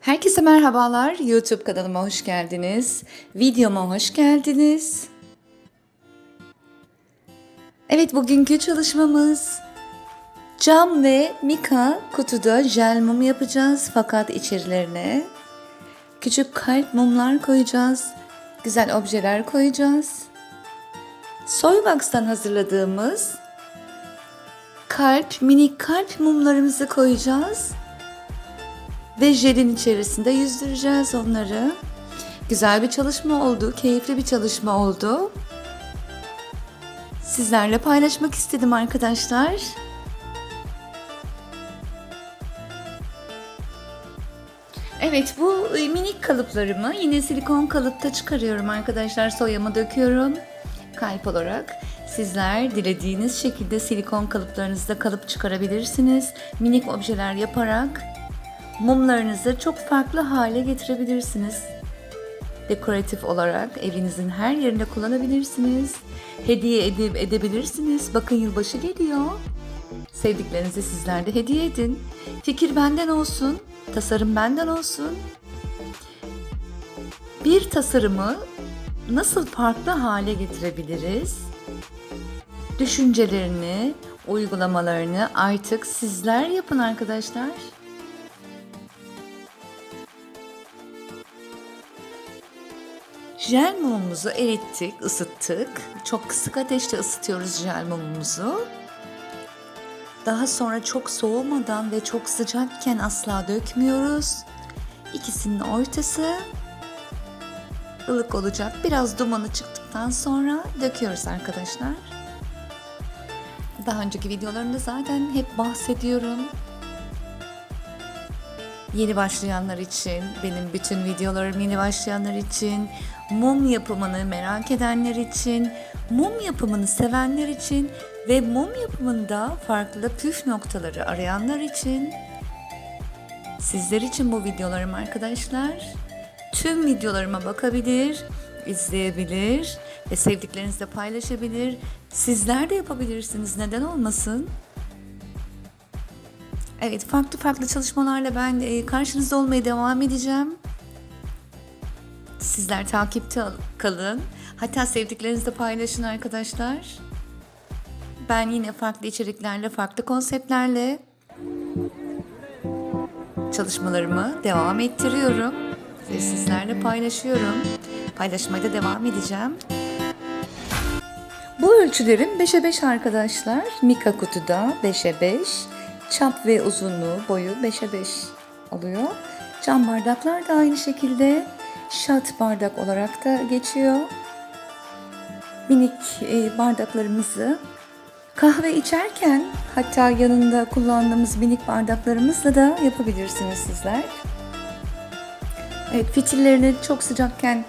Herkese merhabalar. YouTube kanalıma hoş geldiniz. Videoma hoş geldiniz. Evet bugünkü çalışmamız cam ve mika kutuda jel mum yapacağız fakat içerilerine küçük kalp mumlar koyacağız. Güzel objeler koyacağız. Soybox'tan hazırladığımız kalp, minik kalp mumlarımızı koyacağız ve jelin içerisinde yüzdüreceğiz onları. Güzel bir çalışma oldu, keyifli bir çalışma oldu. Sizlerle paylaşmak istedim arkadaşlar. Evet bu e, minik kalıplarımı yine silikon kalıpta çıkarıyorum arkadaşlar. Soyamı döküyorum kalp olarak. Sizler dilediğiniz şekilde silikon kalıplarınızda kalıp çıkarabilirsiniz. Minik objeler yaparak mumlarınızı çok farklı hale getirebilirsiniz. Dekoratif olarak evinizin her yerinde kullanabilirsiniz. Hediye edip edebilirsiniz. Bakın yılbaşı geliyor. Sevdiklerinize sizler de hediye edin. Fikir benden olsun, tasarım benden olsun. Bir tasarımı nasıl farklı hale getirebiliriz? Düşüncelerini, uygulamalarını artık sizler yapın arkadaşlar. Jel mumumuzu erittik, ısıttık. Çok kısık ateşte ısıtıyoruz jel mumumuzu. Daha sonra çok soğumadan ve çok sıcakken asla dökmüyoruz. İkisinin ortası ılık olacak. Biraz dumanı çıktıktan sonra döküyoruz arkadaşlar. Daha önceki videolarımda zaten hep bahsediyorum. Yeni başlayanlar için, benim bütün videolarım yeni başlayanlar için, mum yapımını merak edenler için, mum yapımını sevenler için ve mum yapımında farklı püf noktaları arayanlar için sizler için bu videolarım arkadaşlar. Tüm videolarıma bakabilir, izleyebilir ve sevdiklerinizle paylaşabilir. Sizler de yapabilirsiniz. Neden olmasın? Evet, farklı farklı çalışmalarla ben e, karşınızda olmaya devam edeceğim. Sizler takipte al- kalın. Hatta sevdiklerinizle paylaşın arkadaşlar. Ben yine farklı içeriklerle, farklı konseptlerle çalışmalarımı devam ettiriyorum. Ve sizlerle paylaşıyorum. Paylaşmaya da devam edeceğim. Bu ölçülerim 5'e 5 arkadaşlar. Mika kutuda 5'e 5. Çap ve uzunluğu boyu 5'e 5 oluyor. Cam bardaklar da aynı şekilde şat bardak olarak da geçiyor. Minik e, bardaklarımızı kahve içerken hatta yanında kullandığımız minik bardaklarımızla da yapabilirsiniz sizler. Evet fitillerini çok sıcakken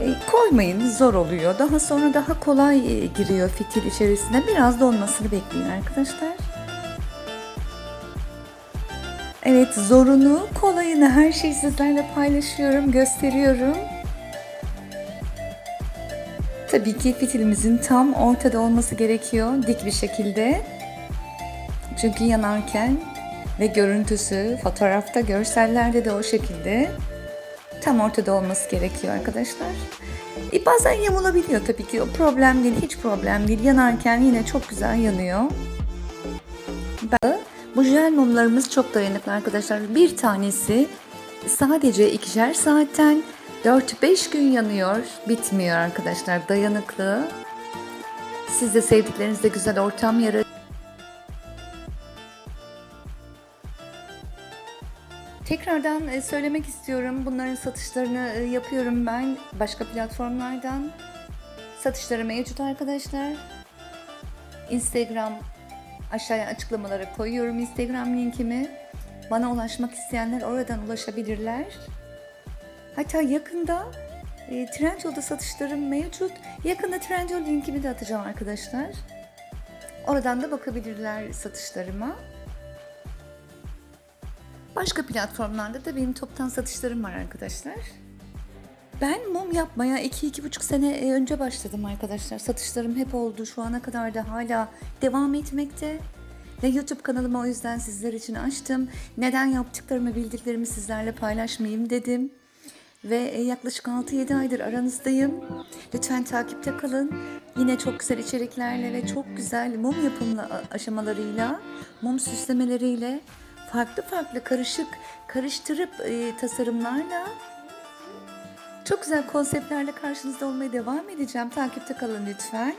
e, koymayın zor oluyor. Daha sonra daha kolay e, giriyor fitil içerisine. Biraz donmasını bekleyin arkadaşlar. Evet zorunu kolayını her şeyi sizlerle paylaşıyorum, gösteriyorum. Tabii ki fitilimizin tam ortada olması gerekiyor dik bir şekilde. Çünkü yanarken ve görüntüsü fotoğrafta, görsellerde de o şekilde tam ortada olması gerekiyor arkadaşlar. E bazen yamulabiliyor tabii ki o problem değil, hiç problem değil. Yanarken yine çok güzel yanıyor. Ben, bu jel mumlarımız çok dayanıklı arkadaşlar. Bir tanesi sadece ikişer saatten 4-5 gün yanıyor, bitmiyor arkadaşlar. Dayanıklı. Siz de sevdiklerinizle güzel ortam yaratın. Tekrardan e, söylemek istiyorum. Bunların satışlarını e, yapıyorum ben başka platformlardan. Satışları mevcut arkadaşlar. Instagram aşağıya açıklamalara koyuyorum Instagram linkimi. Bana ulaşmak isteyenler oradan ulaşabilirler. Hatta yakında e, Trendyol'da satışlarım mevcut. Yakında Trendyol linkimi de atacağım arkadaşlar. Oradan da bakabilirler satışlarıma. Başka platformlarda da benim toptan satışlarım var arkadaşlar. Ben mum yapmaya 2-2,5 sene e, önce başladım arkadaşlar. Satışlarım hep oldu. Şu ana kadar da hala devam etmekte. Ve YouTube kanalımı o yüzden sizler için açtım. Neden yaptıklarımı, bildiklerimi sizlerle paylaşmayayım dedim. Ve e, yaklaşık 6-7 aydır aranızdayım. Lütfen takipte kalın. Yine çok güzel içeriklerle ve çok güzel mum yapımlı a- aşamalarıyla, mum süslemeleriyle, farklı farklı karışık, karıştırıp e, tasarımlarla çok güzel konseptlerle karşınızda olmaya devam edeceğim. Takipte kalın lütfen.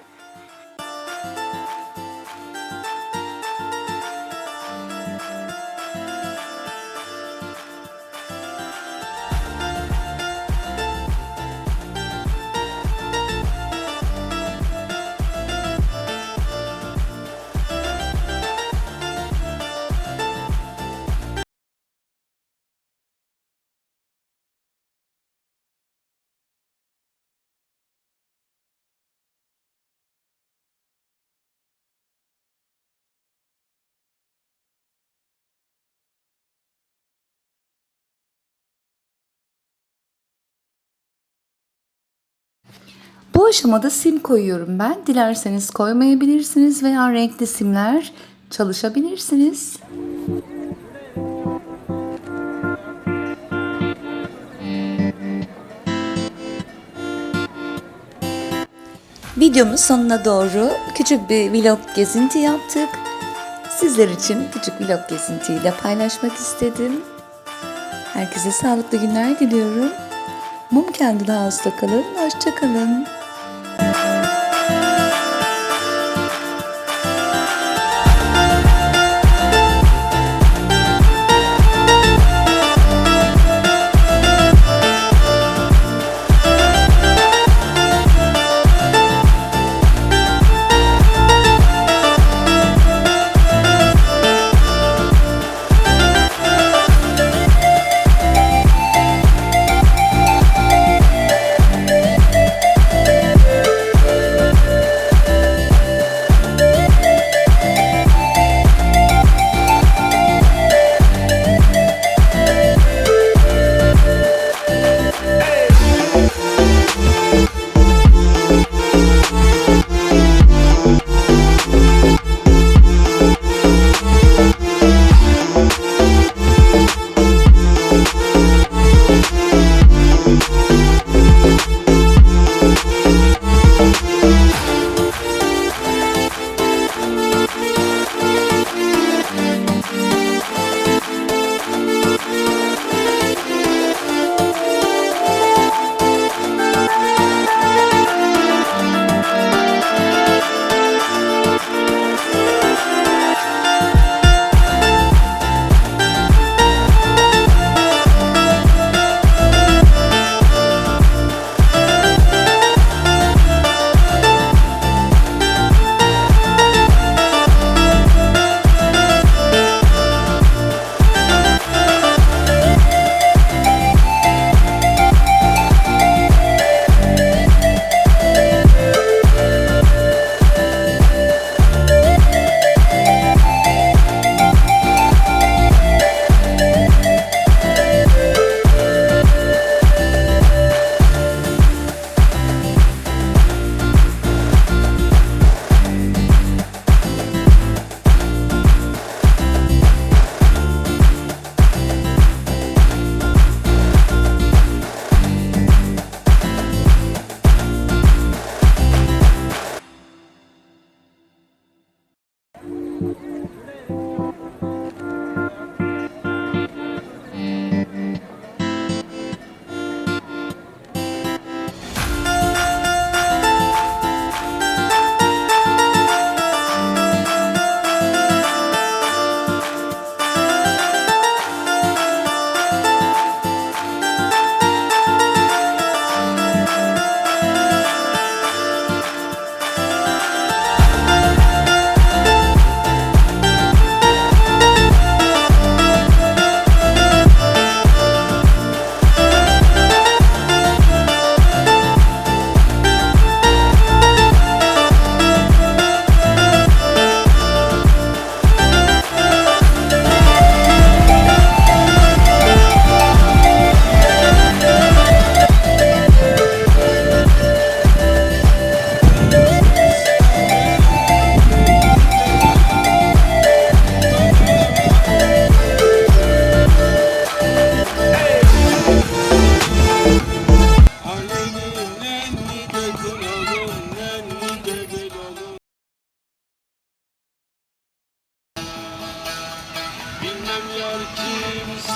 Bu aşamada sim koyuyorum ben. Dilerseniz koymayabilirsiniz veya renkli simler çalışabilirsiniz. Videomun sonuna doğru küçük bir vlog gezinti yaptık. Sizler için küçük vlog gezintiyle paylaşmak istedim. Herkese sağlıklı günler diliyorum. Mum Candle House'da kalın. Hoşçakalın.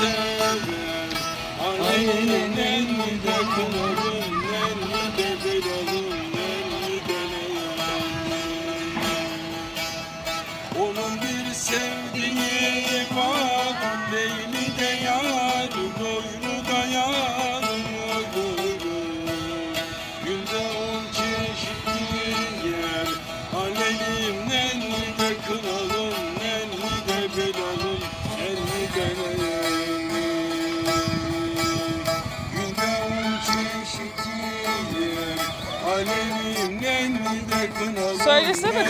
sever Ailenin de kılır Söylesene.